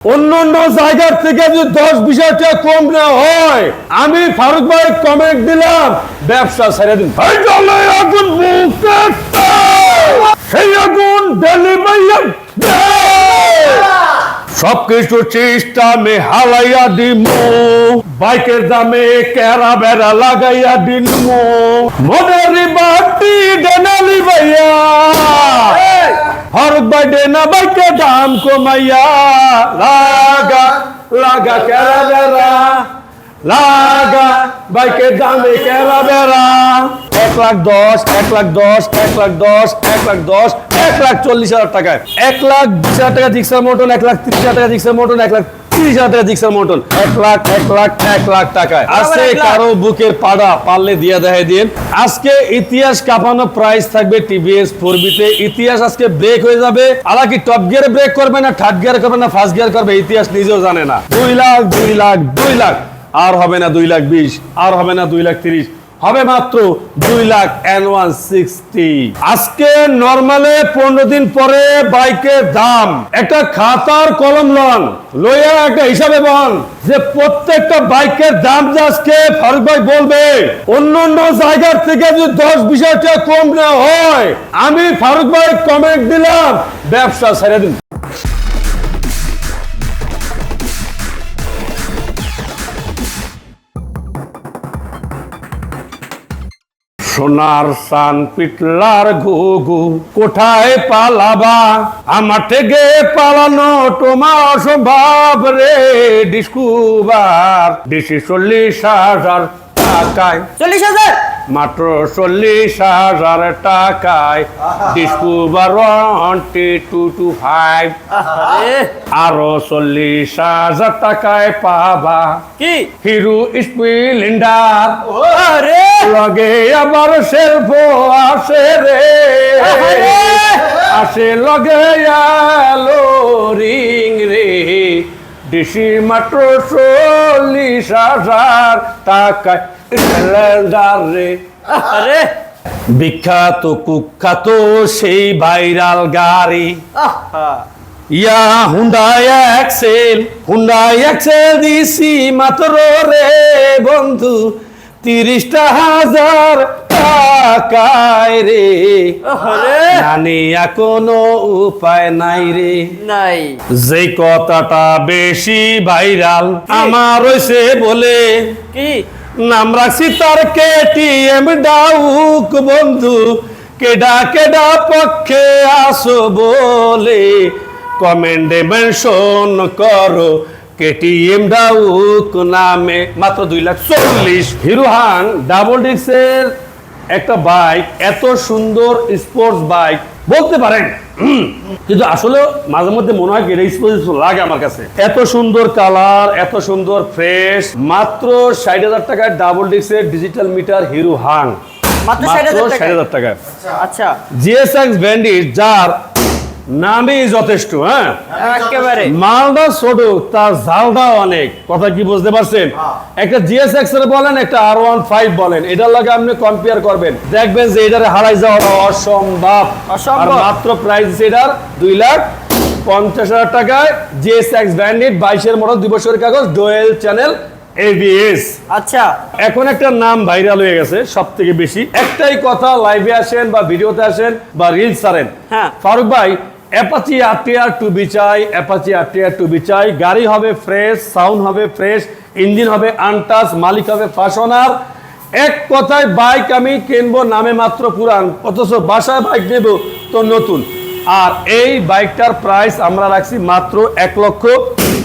অন্য অন্য জায়গার থেকে যদি দশ, বিশ টাকা কম হয়, আমি ফারুক ভাই কমেন্ট দিলাম, ব্যবসা ছেড়ে দিন। আগুন সেই আগুন সবকিছু চেষ্টা মে হালাইয়া দিমু। বাইকের দামে কেরা বেড়া লাগাইয়া দিনমু। মনের বাটি ভাইয়া হর বাডে না বাইকে দাম কমাইয়া লাগা লাগা কেরা বেড়া লাগা বাইকের দামে কেরা বেড়া এক লাখ দশ এক লাখ দশ এক লাখ দশ এক লাখ দশ এক লাখ চল্লিশ হাজার টাকায় এক লাখ বিশ হাজার টাকা জিক্সার মোটন এক লাখ তিরিশ হাজার টাকা জিক্সার মোটন এক লাখ তিরিশ হাজার টাকা জিক্সার মোটন। এক লাখ এক লাখ এক লাখ টাকায়। আছে কারও বুকের পাড়া পারলে দিয়ে দেখাই দিন। আজকে ইতিহাস কাঁপানো প্রাইস থাকবে টিভিএস ফোর বিতে ইতিহাস আজকে ব্রেক হয়ে যাবে। আলা কি টপ গিয়ারে ব্রেক করবে না থার্ড গিয়ার করবে না ফার্স্ট গিয়ার করবে? ইতিহাস নিজেও জানে না। দুই লাখ দুই লাখ দুই লাখ। আর হবে না দুই লাখ বিশ আর হবে না দুই লাখ তিরিশ। হবে মাত্র দুই লাখ এন ওয়ান সিক্সটি আজকে নর্মালে পনেরো দিন পরে বাইকের দাম। একটা খাতার কলম লন, লইয়া একটা হিসাবে বল যে প্রত্যেকটা বাইকের দাম যে আজকে ফারুক ভাই বলবে। অন্য অন্য জায়গার থেকে যদি দশ, বিশ টাকা কম না হয়, আমি ফারুক ভাই কমেন্ট দিলাম, ব্যবসা ছেড়ে দিন। সোনার সান পিটলার ঘুঘু, কোঠায় পালাবা? আমার থেকে পালানো তোমার অসম্ভব রে ডিসকুবার ডিসি চল্লিশ হাজার টাকায়। চল্লিশ হাজার? মাত্র চল্লিশ হাজার টাকায়। Discover one twenty two two five. আরও চল্লিশ হাজার টাকায় পাবা। কি? Hero Splendor. লগে আবার সেলফো আসে রে! আসে লগে আলো রিং রে। ডিসি মাত্র চল্লিশ হাজার টাকায়। স্প্লেন্ডার রে আরে। বিখ্যাত কুখ্যাত সেই ভাইরাল গাড়ি। Yeah Hyundai Excel Hyundai Excel দিছি মাত্র রে বন্ধু তিরিশটা হাজার টাকায় রে। জানি কোনো উপায় নাই রে। নাই। যে কথাটা বেশি ভাইরাল আমার হইছে বলে। কি? নাম রাখছি তার কেটিএম ডাউক বন্ধু। কেডা কেডা পক্ষে আসো বলে। কমেন্টে মেনশন করো, কেটিএম ডাউক নামে। মাত্র দুই লাখ চল্লিশ হিরোহান ডাবল ডিক্সের একটা বাইক, এত সুন্দর স্পোর্টস বাইক। বলতে পারেন কিন্তু আসলে মাঝে মধ্যে মনে হয় এটা স্পোর্টস লাগে আমার কাছে। এত সুন্দর কালার এত সুন্দর ফ্রেশ মাত্র ষাট হাজার টাকায় ডাবল ডিক্সের ডিজিটাল মিটার হিরো হাং। মাত্র মাত্র 60,000 ষাট হাজার টাকায়। আচ্ছা। জিএসএক্স ব্যান্ডিট যার নামই যথেষ্ট হ্যাঁ? একেবারে। মালদা ছোট তার ঝালটাও অনেক। কথা কি বুঝতে পারছেন? একটা জিএস এক্সের বলেন একটা আর ওয়ান ফাইভ বলেন এটার লাগে আপনি কম্পেয়ার করবেন। দেখবেন যে এটারে হারাই যাওয়া অসম্ভব। অসম্ভব। আর মাত্র প্রাইস এটার দুই লাখ পঞ্চাশ হাজার টাকায় জিএস এক্স ব্র্যান্ডেড বাইশের মডেল দুই বছরের কাগজ ডোয়েল চ্যানেল এবিএস আচ্ছা। এখন একটা নাম ভাইরাল হয়ে গেছে সব থেকে বেশি। একটাই কথা লাইভে আসেন বা ভিডিওতে আসেন বা রিলস ছাড়েন। হ্যাঁ। ফারুক ভাই অ্যাপাচি আরটিআর টু বি চাই অ্যাপাচি আরটিআর টু বি চাই গাড়ি হবে ফ্রেশ সাউন্ড হবে ফ্রেশ ইঞ্জিন হবে আনটাচ মালিক হবে ফাশনার এক কথায় বাইক আমি কিনবো নামে মাত্র পুরান অথচ বাসায় বাইক নেব তো নতুন আর এই বাইকটার প্রাইস আমরা রাখছি মাত্র এক লক্ষ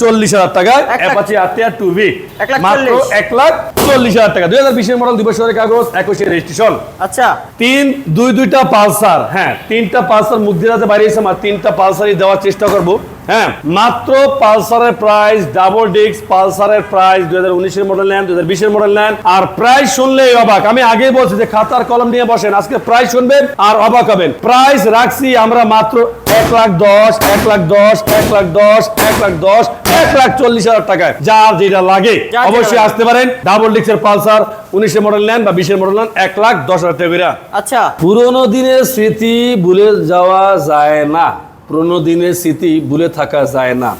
চল্লিশ হাজার টাকায় lakh- Apache RTR two V এক লাখ মাত্র চল্লিশ। এক লাখ চল্লিশ হাজার টাকা। দুই হাজার বিশের মডেল দুই বছরের কাগজ একুশে রেজিস্ট্রেশন আচ্ছা। তিন দুই দুইটা পালসার হ্যাঁ তিনটা পালসার মুগ্ধিরাতে বাড়িয়েছে আমার তিনটা পালসারই দেওয়ার চেষ্টা করব। হ্যাঁ মাত্র পালসারের প্রাইস ডাবল ডিস্ক পালসারের প্রাইস দুই হাজার উনিশের মডেল নেন দুই হাজার বিশের মডেল নেন। আর প্রাইস শুনলেই অবাক। আমি আগে বলছি যে খাতার কলম নিয়ে বসেন আজকে প্রাইস শুনবেন আর অবাক হবেন। প্রাইস রাখছি আমরা মাত্র এক লাখ দশ এক লাখ দশ এক লাখ দশ এক লাখ দশ এক লাখ চল্লিশ হাজার টাকায়। যার যেটা লাগে। অবশ্যই আসতে পারেন। ডাবল ডিস্কের পালসার উনিশের মডেল নেন বা বিশের মডেল নেন এক লাখ দশ হাজার টাকা আচ্ছা। পুরোনো দিনের স্মৃতি ভুলে যাওয়া যায় না। পুরোনো দিনের স্মৃতি ভুলে থাকা যায় না।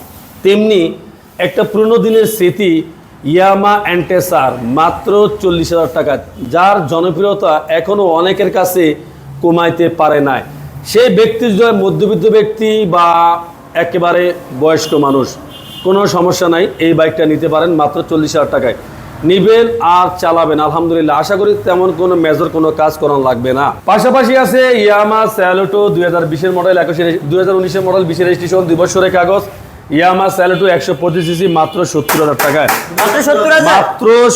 তেমনি একটা পুরনো দিনের স্মৃতি ইয়ামা অ্যান্টেসার মাত্র চল্লিশ হাজার টাকা, যার জনপ্রিয়তা এখনও অনেকের কাছে কমাইতে পারে নাই। সেই ব্যক্তি যদি মধ্যবিত্ত ব্যক্তি বা একেবারে বয়স্ক মানুষ, কোনো সমস্যা নাই, এই বাইকটা নিতে পারেন মাত্র চল্লিশ হাজার টাকায়। নিবেন আর চালাবেন। আলহামদুলিল্লাহ, আশা করি তেমন কোনো মেজর কোনো কাজ করানো লাগবে না। পাশাপাশি আছে ইয়ামা স্যালোটো দুই হাজার বিশের মডেল একুশে দুই হাজার উনিশের মডেল বিশের রেজিস্ট্রেশন দুই বছরের কাগজ। ইয়ামা স্যালোটো একশো পঁচিশ সিসি মাত্র সত্তর হাজার টাকায়। মাত্র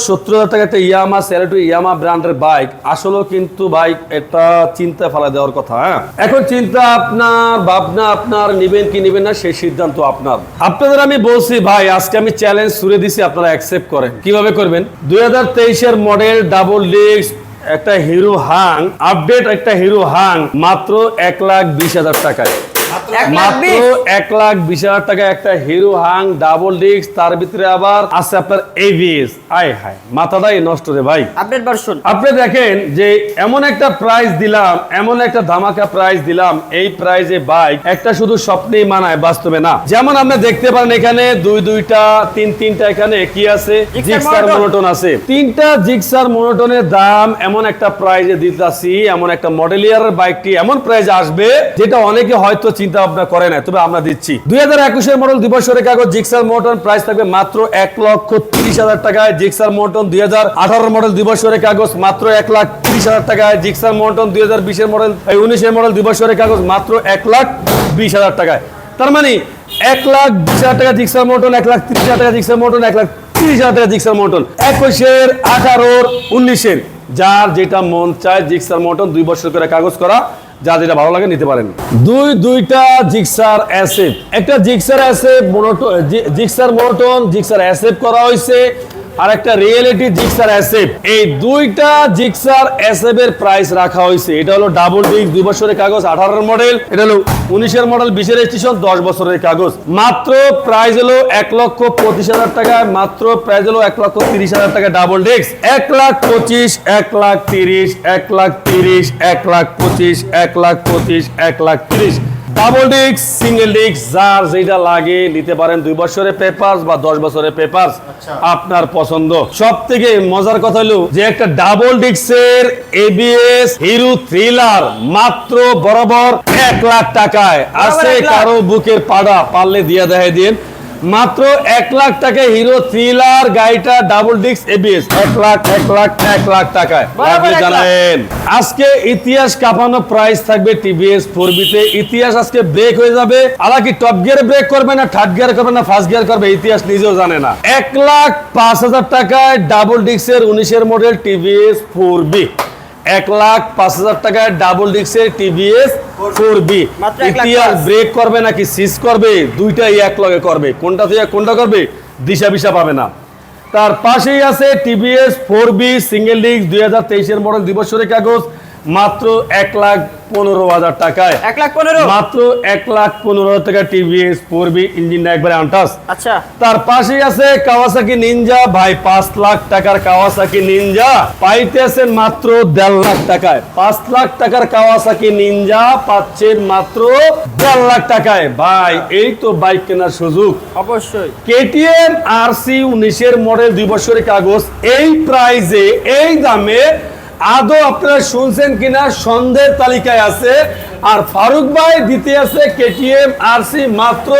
সত্তর হাজার? টাকা একটা ইয়ামা স্যালোটো ইয়ামা ব্র্যান্ডের বাইক আসলেও কিন্তু বাইক এটা চিন্তা ফেলা দেওয়ার কথা হ্যাঁ? এখন চিন্তা আপনার ভাবনা আপনার নিবেন কি নিবেন না সেই সিদ্ধান্ত আপনার। আপনাদের আমি বলছি ভাই আজকে আমি চ্যালেঞ্জ ছুড়ে দিছি আপনারা অ্যাকসেপ্ট করেন। কীভাবে করবেন? দুই হাজার তেইশের মডেল ডাবল ডিস্ক একটা হিরো হাং আপডেট একটা হিরো হাং মাত্র এক লাখ বিশ হাজার টাকায়। মাত্র এক লাখ বিশ। হাজার টাকা একটা হিরো হাং ডাবল ডিস্ক তার ভিতরে আবার আছে আপনার এভিএস আয় হায় মাথাটাই নষ্ট রে ভাই। আপডেট ভার্সন আপনি দেখেন যে এমন একটা প্রাইস দিলাম এমন একটা ধামাকা প্রাইস দিলাম এই প্রাইজে বাইক একটা শুধু স্বপ্নেই মানায় বাস্তবে না। যেমন আপনি দেখতে পারেন এখানে দুই দুইটা তিন তিনটা এখানে কি আছে জিক্সার। মনোটন আছে। তিনটা জিক্সার মনোটনের দাম এমন একটা প্রাইজে দিতেছি এমন একটা মডেলিয়ারের বাইকটি এমন প্রাইজে আসবে যেটা অনেকে হয়তো চিন্তা ভাবনা করে না তবে আমরা দিচ্ছি। দুই হাজার একুশের মডেল দিবসের কাগজ জিক্সার মোটন প্রাইস থাকবে মাত্র এক লক্ষ তিরিশ হাজার টাকায়। জিক্সার মোটন দুই হাজার আঠারো মডেল দিবসের কাগজ মাত্র এক লাখ তিরিশ হাজার টাকায়। জিক্সার মোটন দুই হাজার বিশের মডেল উনিশের মডেল দিবসের কাগজ মাত্র এক লাখ বিশ হাজার টাকায়। তার মানে এক লাখ বিশ হাজার টাকা জিক্সার মোটন এক লাখ তিরিশ হাজার টাকা জিক্সার মোটন এক লাখ তিরিশ হাজার টাকা জিক্সার মোটন একুশের, আঠারোর, উনিশের, যার যেটা মন চায় জিক্সার মোটন দুই বছর করে কাগজ করা। যা যেটা ভালো লাগে নিতে পারেন। দুই, দুইটা জিক্সার অ্যাসেপ একটা Gixxer SF monotone Gixxer monotone, Gixxer SF করা হয়েছে। আর একটা রিয়েলিটি জিক্সার অ্যাসেপ এই দুইটা জিক্সার অ্যাসেপের প্রাইস রাখা হয়েছে। এটা হলো ডাবল ডিস্ক দুই বছরের কাগজ, আঠারোর মডেল এটা হলো উনিশের মডেল বিশের রেজিস্ট্রেশন দশ বছরের কাগজ। মাত্র প্রাইস হলো এক লক্ষ পঁচিশ হাজার টাকা, মাত্র প্রাইস হলো এক লক্ষ তিরিশ হাজার টাকা ডাবল ডিস্ক এক লাখ পঁচিশ, এক লাখ তিরিশ, এক লাখ তিরিশ, এক লাখ পঁচিশ, এক লাখ পঁচিশ, এক লাখ তিরিশ। ডাবল ডিস্ক সিঙ্গেল ডিস্ক যার যেটা লাগে নিতে পারেন দুই বছরের পেপার বা দশ বছরের পেপার আপনার পছন্দ। সব থেকে মজার কথা হলো যে একটা ডাবল ডিস্কের এবিএস হিরো থ্রিলার মাত্র বরাবর এক লাখ টাকায় আছে কারও বুকের পাড়া পারলে দিয়ে দেখাই দিন মাত্র এক লাখ টাকায় হিরো থ্রিলার গাড়িটা ডাবল ডিস্ক এবিএস এক লাখ এক লাখ এক লাখ টাকায়। জানেন আজকে ইতিহাস কাঁপানো প্রাইস থাকবে টিভিএস ফোর বিতে ইতিহাস আজকে ব্রেক হয়ে যাবে। আলা কি টপ গিয়ার ব্রেক করবে না থার্ড গিয়ার করবে না ফার্স্ট গিয়ার করবে? ইতিহাস নিজেও জানে না। এক লাখ পাঁচ হাজার টাকায় ডাবল ডিস্কের উনিশের মডেল টিভিএস ফোর বি এক লাখ পাঁচ হাজার টাকায় ডাবল ডিস্কের টিভিএস ফোর বি ইতিহাস ব্রেক করবে নাকি সিজ করবে? দুইটাই এক লগে করবে। কোনটা থেকে কোনটা করবে? দিশা বিশা পাবে না। তার পাশেই আছে TVS four V single disc দুই হাজার তেইশের মডেল দিবসের কাগজ। মাত্র এক লাখ পনেরো হাজার টাকায়। এক লাখ পনেরো? মাত্র এক লাখ পনেরো হাজার টাকা টিভিএস ফোর বি ইঞ্জিনটা একবারে আনটাস আচ্ছা। তার পাশেই আছে কাওয়াসাকি নিনজা ভাই পাঁচ লাখ টাকার কাওয়াসাকি নিনজা পাইতেছেন মাত্র দেড় লাখ টাকায়। পাঁচ লাখ টাকার কাওয়াসাকি নিনজা পাচ্ছেন মাত্র দেড় লাখ টাকায়। ভাই এই তো বাইক কেনার সুযোগ। অবশ্যই। কেটিএম আর সি উনিশের মডেল দুই বছরের কাগজ। এই প্রাইজে এই দামে আদৌ আপনারা শুনছেন কিনা? সন্দেহের তালিকায় আছে। আর ফারুক ভাই দিতে আছে কেটিএম আর সি মাত্র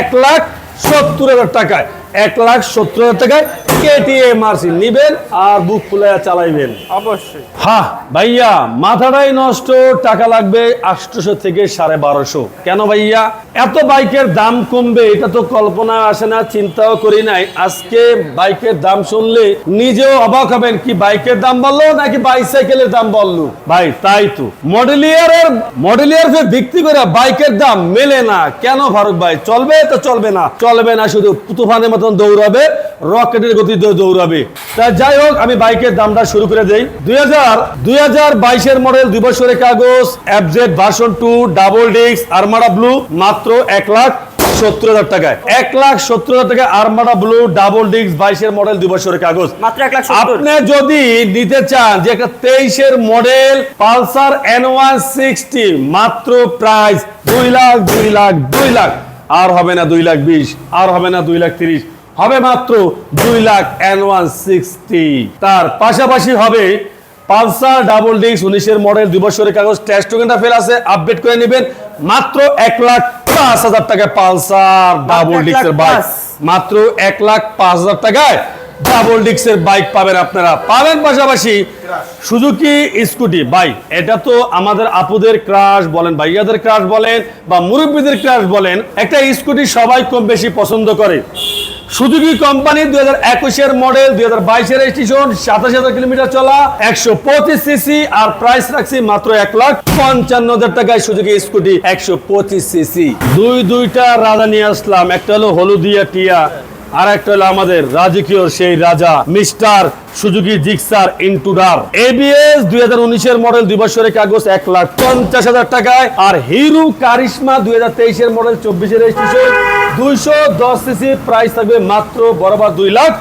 এক লাখ সত্তর হাজার টাকায়। এক লাখ সত্তর হাজার টাকায় কেটিএম আর নিবেন আর বুক খুলে চালাইবেন। অবশ্যই। হ্যাঁ ভাইয়া মাথাটাই নষ্ট টাকা লাগবে আটশোশো থেকে সাড়ে বারোশো। কেন ভাইয়া? এত বাইকের দাম কমবে এটা তো কল্পনা আসে না চিন্তাও করি নাই। আজকে বাইকের দাম শুনলে নিজেও অবাক হবেন কি বাইকের দাম বলল নাকি বাইসাইকেলের দাম বলল ভাই তাই তো। মডেলিয়ারের মডেলিয়ার ভিত্তি করে বাইকের দাম মেলে না। কেন ফারুক ভাই চলবে তো চলবে না। চলবে না শুধু তুফানের মতন দৌড়াবে রকেটের গতিতে দৌড়াবে। তা যাই হোক আমি বাইকের দামটা শুরু করে দেই। দুই হাজার দুই হাজার বাইশের মডেল দুই বছরের কাগজ FZ version two double disc armada blue মাত্র এক লাখ সত্তর হাজার টাকায়। এক লাখ সত্তর হাজার টাকা আরমাডা ব্লু ডাবল ডিস্ক বাইশের মডেল দুই বছরের কাগজ। মাত্র এক লাখ আপনি যদি নিতে চান যে একটা তেইশের model Pulsar N one sixty মাত্র প্রাইস দুই লাখ দুই লাখ দুই লাখ। আর হবে না দুই লাখ বিশ আর হবে না দুই লাখ তিরিশ। হবে মাত্র দুই লাখ এন ওয়ান সিক্সটি। তার পাশাপাশি হবে পালসার ডাবল ডিক্স উনিশের মডেল দুই বছরের কাগজ টেস্ট টোকেনটা ফেল আছে আপডেট করে নেবেন। মাত্র এক লাখ পাঁচ হাজার টাকা পালসার ডাবল ডিস্কের বাইক মাত্র এক লাখ পাঁচ হাজার টাকায় ডাবল ডিক্সের বাইক পাবেন আপনারা। পাবেন পাশাপাশি সুজুকি স্কুটি বাইক এটা তো আমাদের আপুদের ক্রাশ বলেন ভাইয়াদের ক্রাশ বলেন বা মুরব্বীদের ক্রাশ বলেন, একটা স্কুটি সবাই কম বেশি পছন্দ করে। সুজুকি কোম্পানি দুই হাজার একুশের মডেল দুই হাজার বাইশের স্টেশন সাতাশ হাজার কিলোমিটার চলা, একশো পঁচিশ সিসি আর প্রাইস রাখছি মাত্র এক লাখ পঞ্চান্ন হাজার টাকায় সুজুকি স্কুটি একশো পঁচিশ সিসি দুই দুইটা রাজা নিয়ে আসলাম, একটা হলো হলুদিয়া টিয়া। আর একটা হলো আমাদের রাজকীয় সেই রাজা mister Suzuki Gixxer Intruder. ABS দুই হাজার উনিশের মডেল দুই বছরের কাগজ এক লাখ পঞ্চাশ হাজার টাকায়, আর হিরো কারিশমা দুই হাজার তেইশের মডেল চব্বিশের রেজিস্ট্রেশন দুইশো দশ সিসি প্রাইস থাকবে মাত্র বরাবর দুই লাখ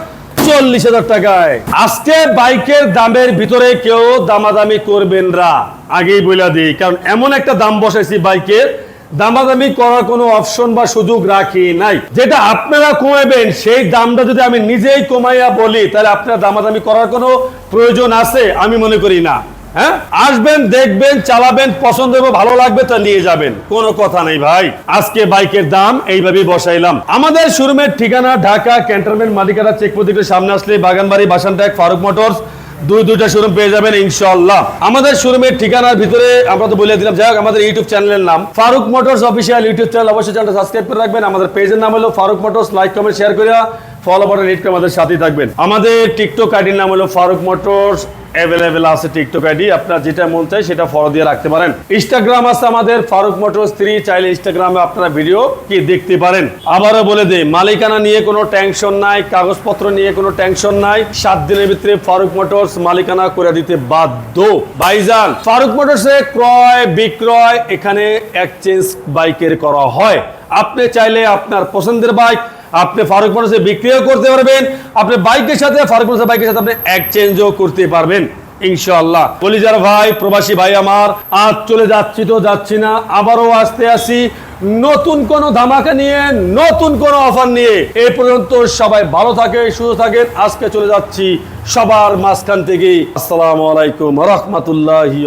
চল্লিশ হাজার টাকায়। আজকে বাইকের দামের ভিতরে কেউ দামাদামি করবেন না। আগেই বলে দিই, কারণ এমন একটা দাম বসাইছি বাইকের দামাদামি করার কোনো অপশন বা সুযোগ রাখি নাই। যেটা আপনারা কমাবেন, সেই দামটা যদি আমি নিজেই কমাইয়া বলি, তাহলে আপনার দামাদামি করার কোনো প্রয়োজন আছে? আমি মনে করি না। হ্যাঁ? আসবেন, দেখবেন, চালাবেন, পছন্দ হবে ভালো লাগবে তা নিয়ে যাবেন। কোনো কথা নেই ভাই। আজকে বাইকের দাম এইভাবেই বসাইলাম। আমাদের শোরুমের ঠিকানা ঢাকা ক্যান্টনমেন্ট মালিকারা চেক প্রতীকের সামনে আসলে বাগানবাড়ি বাসানটাক ফারুক মোটরস। দুই দুইটা শোরুম পেয়ে যাবেন ইনশাল্লাহ আমাদের শোরুমের ঠিকানার ভিতরে আমরা তো বলে দিলাম, যাই হোক, আমাদের ইউটিউব চ্যানেলের নাম। Faruk motors official YouTube channel অবশ্যই চ্যানেলটা সাবস্ক্রাইব করে রাখবেন। আমাদের পেজের নাম হলো Faruk motors like comment share করে ফলো বাটন হিট আমাদের সাথেই থাকবেন। আমাদের টিকটক আইডির নাম হলো ফারুক মোটরস অ্যাভেলেবেল আছে টিকটক আইডি আপনার যেটা মন চাই সেটা ফলো দিয়ে রাখতে পারেন। ইনস্টাগ্রাম আছে আমাদের ফারুক মোটরস থ্রি চাইলে ইনস্টাগ্রামে আপনারা ভিডিও কি দেখতে পারেন। আবারও বলে দেই, মালিকানা নিয়ে কোনো টেনশন নাই, কাগজপত্র নিয়ে কোনো টেনশন নাই, সাত দিনের ভিতরে ফারুক মোটরস মালিকানা করে দিতে বাধ্য। ভাইজান ফারুক মোটরসে ক্রয়, বিক্রয় এখানে এক্সচেঞ্জ বাইকের করা হয়। আপনি চাইলে আপনার পছন্দের বাইক আপনি ফারুক মোটরসে বিক্রিও করতে পারবেন, আপনি বাইকের সাথে, ফারুক মোটরসের বাইকের সাথে আপনি এক্সচেঞ্জও করতে পারবেন, ইনশাআল্লাহ। কলিজার ভাই, প্রবাসী ভাই আমার, আজ চলে যাচ্ছি তো যাচ্ছি না, আবারও আসতে আসি। নতুন কোন ধামাকা নিয়ে, নতুন কোন অফার নিয়ে। এ পর্যন্ত সবাই ভালো থাকে সুস্থ থাকেন। আজকে চলে যাচ্ছি সবার মাঝখান থেকে আসসালামু আলাইকুম রহমতুল্লাহি